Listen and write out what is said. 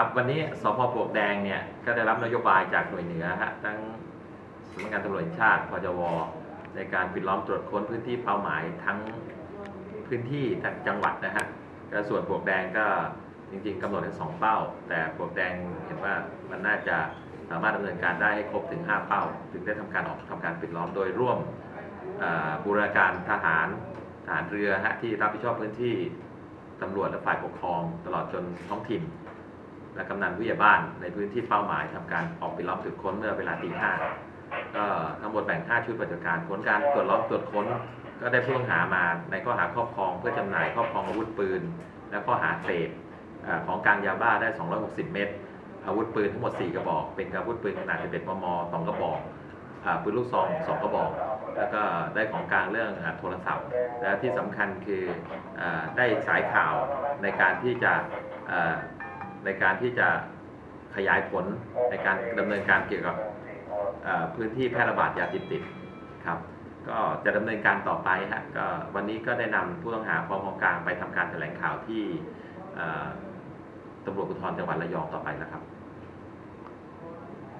ครับวันนี้สพปลวกแดงเนี่ยก็ได้รับนโยบายจากหน่วยเหนือฮะทั้งสำนักงานตำรวจแห่งชาติพจวในการปิดล้อมตรวจค้นพื้นที่เป้าหมายทั้งพื้นที่ทั้งจังหวัดนะฮะก็ส่วนปลวกแดงก็จริงๆกำหนดถึงสองเป้า แต่ปลวกแดงเห็นว่ามันน่าจะสามารถดำเนินการได้ให้ครบถึง 5 เป้า ถึงได้ทำการออกทำการปิดล้อมโดยร่วมบูรณาการทหารทหารเรือฮะที่รับผิดชอบพื้นที่ตำรวจและฝ่ายปกครอง ตลอดจนท้องถิ่น และกำนันผู้ใหญ่บ้านในพื้นที่เป้าหมายทำการออกไปล้อมตรวจค้นเมื่อเวลาตีห้าก็ทั้งหมดแบ่ง 5 ชุดปฏิบัติการผลการตรวจล้อมตรวจค้น ก็ได้ผู้ต้องหามาในข้อหาครอบครองเพื่อจำหน่ายครอบครองอาวุธปืน และข้อหาเสพของกลางยาบ้าได้ 260 เม็ดอาวุธปืนทั้งหมด 4 กระบอก เป็นอาวุธปืนขนาด 11 มม 2 กระบอกปืนลูกซอง 2 กระบอก แล้วก็ได้ของกลางเรื่องโทรศัพท์ และที่สำคัญคืออได้สายข่าวในการที่จะ ในการที่จะขยายผลในการดำเนินการเกี่ยวกับพื้นที่แพร่ระบาดยาติดติดครับก็จะดำเนินการต่อไปฮะก็วันนี้ก็ได้นำผู้ต้องหาพร้อมของกลางไปทำการแถลงข่าวที่ตำรวจภูธรจังหวัดระยองต่อไปแล้วครับ